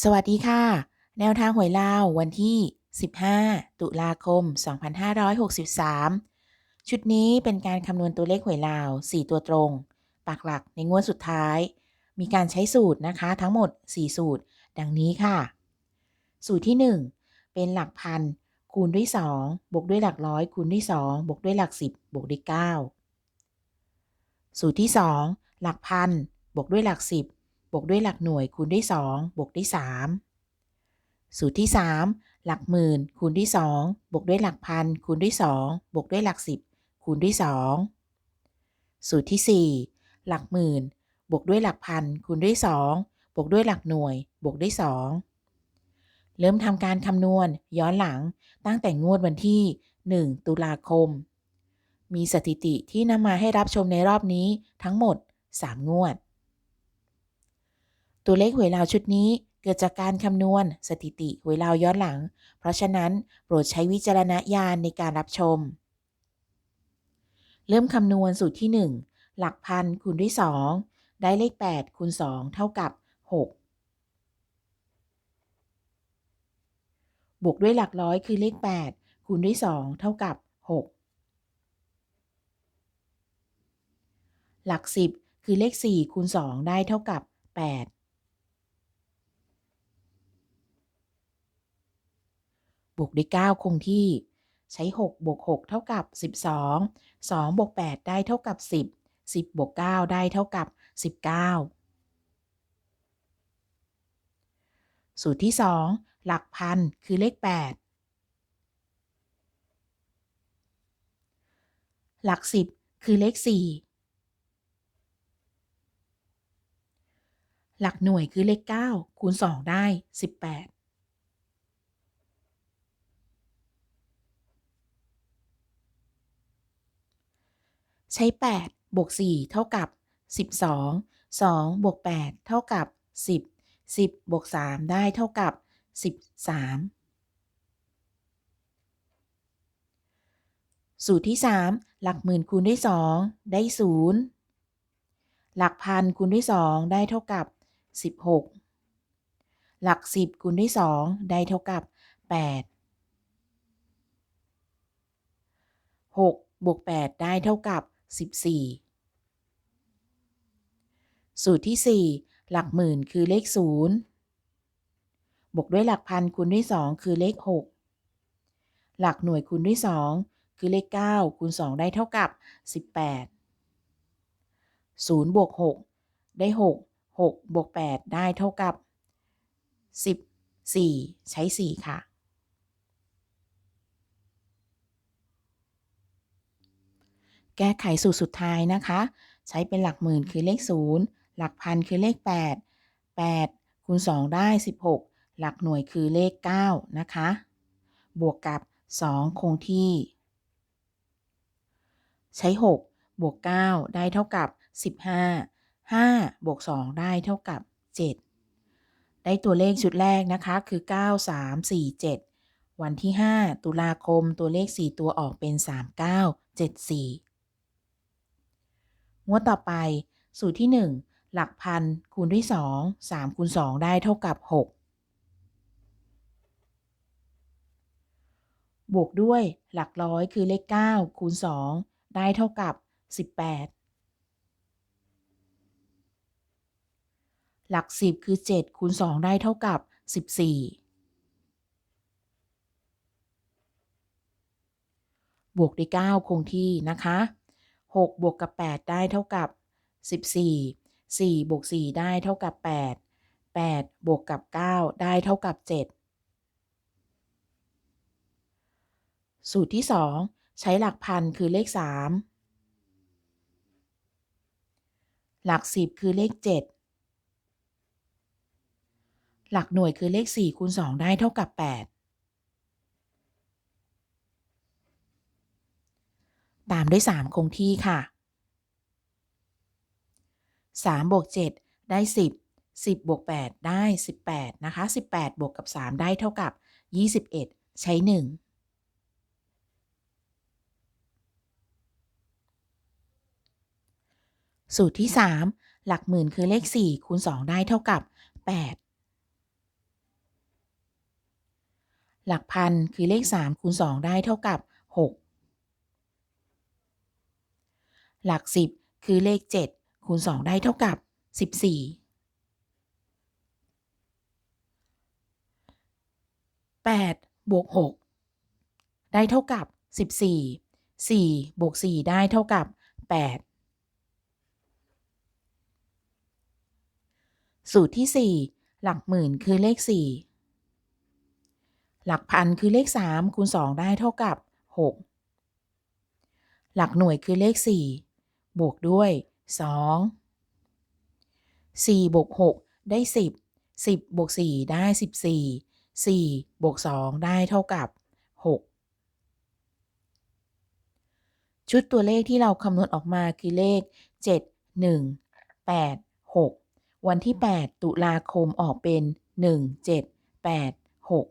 สวัสดีค่ะ แนวทางหวยลาววันที่ 15 ตุลาคม 2563 ชุดนี้เป็นการคำนวณตัวเลขหวยลาว 4 ตัวตรงปักหลักในงวดสุดท้าย มีการใช้สูตรนะคะทั้งหมด 4 สูตร ดังนี้ค่ะ สูตรที่ 1 เป็นหลักพัน คูณด้วย 2 บวกด้วยหลักร้อยคูณด้วย 2 บวกด้วยหลัก 10 บวกด้วย 9 สูตรที่ 2 หลักพันบวกด้วยหลัก 10 บวกด้วยหลักหน่วยคูณด้วย2บวกด้วย 3 สูตรที่ 3 หลักหมื่นคูณด้วย 2 บวกด้วยหลักพันคูณด้วย 2 บวกด้วยหลัก 10 คูณด้วย 2 สูตรที่ 4 หลักหมื่นบวกด้วยหลักพันคูณด้วย 2 บวกด้วยหลักหน่วย บวกด้วย 2 เริ่มทำการคำนวณย้อนหลังตั้งแต่งวดวันที่ 1 ตุลาคม มีสถิติที่นำมาให้รับชมในรอบนี้ทั้งหมด 3 งวด ตัวเลขหวยลาวชุดนี้เกิดจากการคำนวณ สถิติหวยลาวย้อนหลัง เพราะฉะนั้นโปรดใช้วิจารณญาณในการรับชม เริ่มคำนวณสูตรที่ 1 หลักพันคูณด้วย 2 ได้เลข 8 คูณ 2 เท่ากับ 6 บวกด้วยหลักร้อยคือเลข 8 คูณด้วย 2 เท่ากับ 6 หลัก 10 คือเลข 4 คูณ 2 ได้เท่ากับ 8 บวกด้วย 9 คงที่ ใช้ 6 บวก 6 เท่ากับ 12 2 บวก 8 ได้เท่ากับ 10 10 บวก 9 ได้เท่ากับ 19 สูตรที่ 2 หลักพันคือเลข 8 หลัก 10 คือเลข 4 หลักหน่วยคือเลข 9 คูณ 2 ได้ 18 ใช้ 8 บวก 4 เท่ากับ 12 2 บวก 8 เท่ากับ 10 10 บวก 3 ได้เท่ากับ 13 สูตรที่ 3 หลักหมื่นคูณด้วย 2 ได้ 0 หลักพันคูณด้วย 2 ได้เท่ากับ 16 หลัก 10คูณด้วย 2 ได้เท่ากับ 8 6 บวก 8 ได้เท่ากับ 14 สูตรที่ 4 หลักหมื่นคือเลข 0 บวกด้วยหลักพันคูณด้วย 2 คือเลข 6 หลักหน่วยคูณด้วย 2 คือเลข 9 คูณ 2 ได้เท่ากับ 18 0บวก6 ได้ 6 6บวก8ได้เท่ากับ 14 ใช้ 4 ค่ะ แก้ไขสูตรสุดท้ายนะคะ ใช้เป็นหลักหมื่นคือเลข 0 หลักพันคือเลข 8 8คูณ2ได้ 16 หลักหน่วยคือเลข 9 นะคะ บวกกับ 2 คงที่ ใช้ 6 บวก 9 ได้เท่ากับ 15 5 บวก 2 ได้เท่ากับ 7 ได้ตัวเลขชุดแรกนะคะคือ 9 3 4 7 วันที่ 5 ตุลาคมตัวเลข 4 ตัวออกเป็น 39 74 งวดต่อไป สูตรที่ 1 หลักพันคูณด้วย 2 3คูณ2ได้เท่ากับ 6 บวกด้วยหลักร้อยคือเลข 9 คูณ 2 ได้เท่ากับ 18 หลัก 10 คือ 7 คูณ 2 ได้เท่ากับ 14บวกด้วย 9 คงที่นะคะ 6 บวกกับ 8 ได้เท่ากับ 14 4 บวก 4 ได้เท่ากับ 8 8 บวกกับ 9 ได้เท่ากับ 7 สูตรที่ 2 ใช้หลักพันคือเลข 3 หลัก 10 คือเลข 7 หลักหน่วยคือเลข 4 คูณ 2 ได้เท่ากับ 8 ตามด้วย 3 คงที่ค่ะ 3 บวก 7 ได้ 10 10 บวก 8 ได้ 18 นะคะ 18 บวกกับ 3 ได้เท่ากับ 21 ใช้ 1 สูตรที่ 3 หลักหมื่นคือเลข 4 คูณ 2 ได้เท่ากับ 8หลักพันคือเลข 3 คูณ 2 ได้เท่ากับ 6 หลัก 10 คือเลข 7 คูณ 2 ได้เท่ากับ 14 8บวก6ได้เท่ากับ 14 4บวก4ได้เท่ากับ 8 สูตรที่ 4 หลักหมื่นคือเลข 4 หลักพันคือเลข 3 คูณ 2 ได้เท่ากับ 6 หลักหน่วยคือเลข 4 บวกด้วย 2 4บวก6ได้ 10 10บวก4ได้ 14 4บวก2ได้เท่ากับ 6 ชุดตัวเลขที่เราคำนวณออกมาคือเลข 7 1 8 6 วันที่ 8 ตุลาคมออกเป็น 1 7 8 6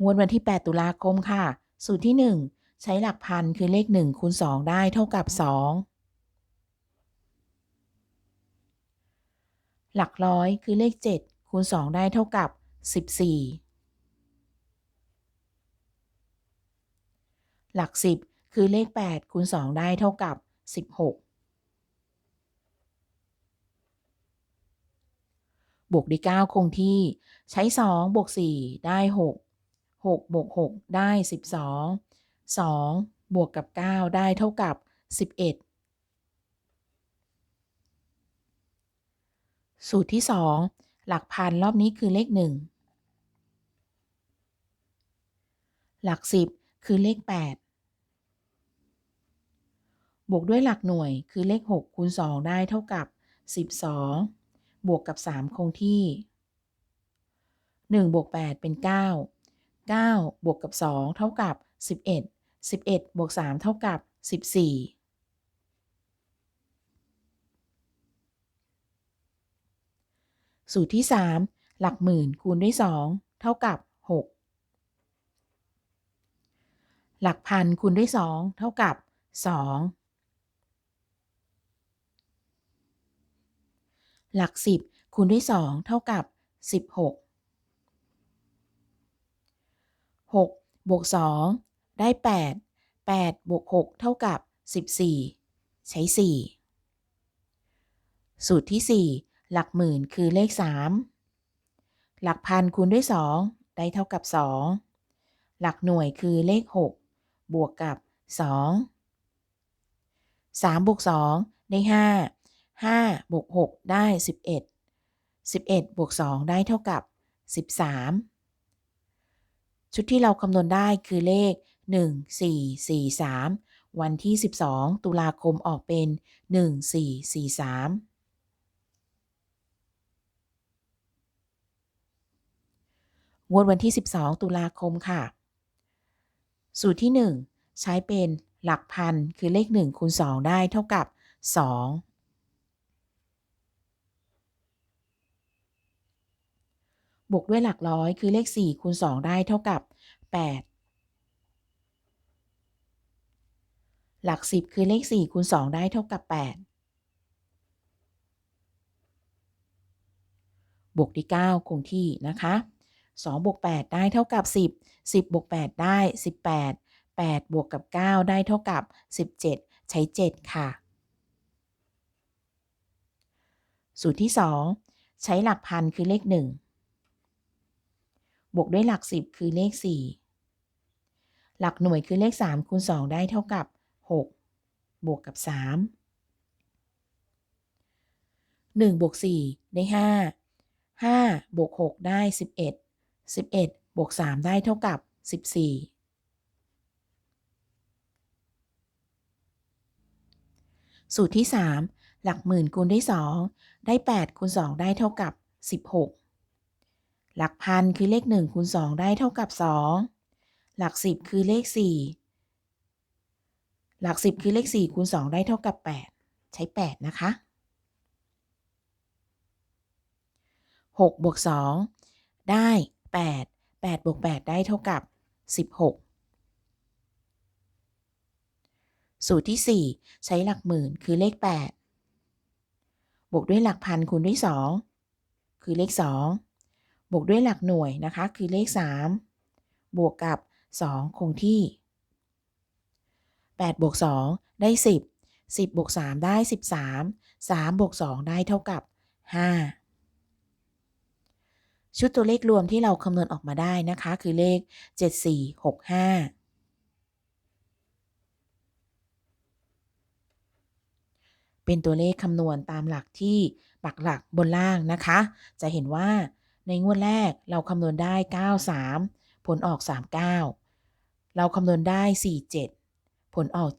งวดวันที่ 8 ตุลาคมค่ะ สูตรที่ 1 ใช้หลักพันคือเลข 1 คูณ 2 ได้เท่ากับ 2 หลักร้อยคือเลข 7 คูณ 2 ได้เท่ากับ 14 หลัก 10 คือเลข 8 คูณ 2 ได้เท่ากับ 16บวกด้วย9คงที่ใช้ 2 บวก 4 ได้ 6 6 บวก 6 ได้ 12 2 บวกกับ 9 ได้เท่ากับ 11 สูตรที่ 2 หลักพันรอบนี้คือเลข 1 หลัก 10 คือเลข 8 บวกด้วยหลักหน่วยคือเลข 6 คูณ 2 ได้เท่ากับ 12 บวกกับ 3 คงที่ 1 บวก 8 เป็น 9 9 บวกกับ 2 เท่ากับ 11 11บวก3เท่ากับ 14สูตรที่ 3 หลักหมื่นคูณด้วย 2 เท่ากับ 6 หลักพันคูณด้วย 2 เท่ากับ 2 หลัก 10 คูณด้วย 2 เท่ากับ 16 6 บวก 2 ได้ 8 8บวก6เท่ากับ 14 ใช้ 4 สูตรที่ 4 หลักหมื่นคือเลข 3 หลักพันคูณด้วย 2 ได้เท่ากับ 2 หลักหน่วยคือเลข 6 บวกกับ 2 3บวก2ได้ 5 5บวก6ได้ 11 11บวก2ได้เท่ากับ 13 ชุดที่เราคำนวณได้คือเลข 1 4 4 3 วันที่ 12 ตุลาคมออกเป็น 1 4 4 3งวดวันที่ 12 ตุลาคมค่ะ สูตรที่ 1 ใช้เป็นหลักพันคือเลข1คูณ2ได้เท่ากับ 2 บวกด้วยหลักร้อยคือเลข4คูณ2ได้เท่ากับ 8 หลัก 10 คือเลข 4 คูณ 2 ได้เท่ากับ 8 บวกด้วย9คงที่นะคะ2บวก8ได้เท่ากับ 10 10บวก8ได้ 18 8 บวกกับ 9 ได้เท่ากับ 17 ใช้ 7 ค่ะ สูตรที่ 2 ใช้หลักพันคือเลข 1 บวกด้วยหลัก 10 คือเลข 4 หลักหน่วยคือเลข 3 คูณ 2 ได้เท่ากับ 6 บวกกับ 3 1บวก4ได้ 5 5 บวก 6 ได้ 11 11 บวก 3 ได้เท่ากับ 14 สูตรที่ 3 หลักหมื่นคูณด้วย 2 ได้ 8คูณ2 ได้เท่ากับ 16 หลักพันคือเลข 1คูณ2 ได้เท่ากับ 2 หลัก 10 คือเลข 4 หลัก 10 คือเลข 4 คูณ 2 ได้เท่ากับ 8 ใช้ 8 นะคะ 6 บวก 2 ได้ 8 8 บวก 8 ได้เท่ากับ 16 สูตรที่ 4 ใช้หลักหมื่นคือเลข 8 บวกด้วยหลักพันคูณด้วย 2 คือเลข 2 บวกด้วยหลักหน่วยนะคะ คือเลข 3 บวกกับ 2 คงที่ 8บวก2ได้ 10 10บวก3ได้ 13 3บวก2ได้เท่ากับ 5 ชุดตัวเลขรวมที่เราคำนวณออกมาได้นะคะ คือเลข 7465เป็นตัวเลขคำนวณตามหลักที่ปักหลักบนล่างนะคะ จะเห็นว่าในงวดแรกเราคำนวณได้ 93 ผลออก 39 เราคำนวณได้ 47 ผลออก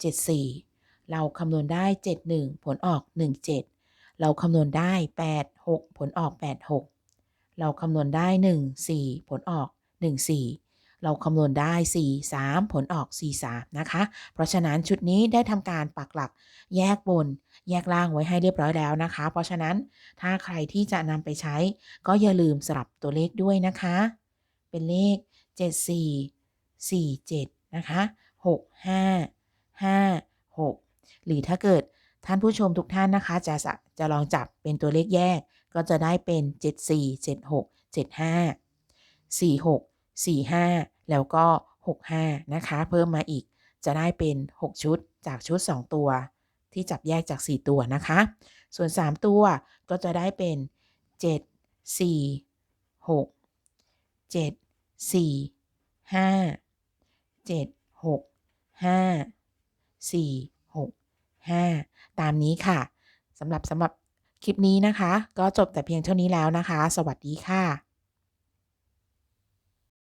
74 เราคำนวณได้ 71 ผลออก 17 เราคำนวณได้ 86 ผลออก 86 เราคำนวณได้ 14 ผลออก 14เราคำนวณได้ 43 ผลออก 43 นะคะ เพราะฉะนั้นชุดนี้ได้ทำการปักหลักแยกบน แยกล่างไว้ให้เรียบร้อยแล้วนะคะ เพราะฉะนั้นถ้าใครที่จะนำไปใช้ ก็อย่าลืมสลับตัวเลขด้วยนะคะ เป็นเลข 74 47 นะคะ 65 56 หรือถ้าเกิดท่านผู้ชมทุกท่านนะคะ จะจะลองจับเป็นตัวเลขแยก ก็จะได้เป็น 74 76 75 46 45 แล้วก็ 65 นะคะ เพิ่มมาอีกจะได้เป็น 6 ชุดจากชุด 2 ตัว ที่จับแยกจาก 4 ตัวนะคะ ส่วน 3 ตัวก็จะได้เป็น 7 4 6 7 4 5 7 6 5 4 6 5 ตามนี้ค่ะสำหรับสำหรับคลิปนี้นะคะ ก็จบแต่เพียงเท่านี้แล้วนะคะ สวัสดีค่ะ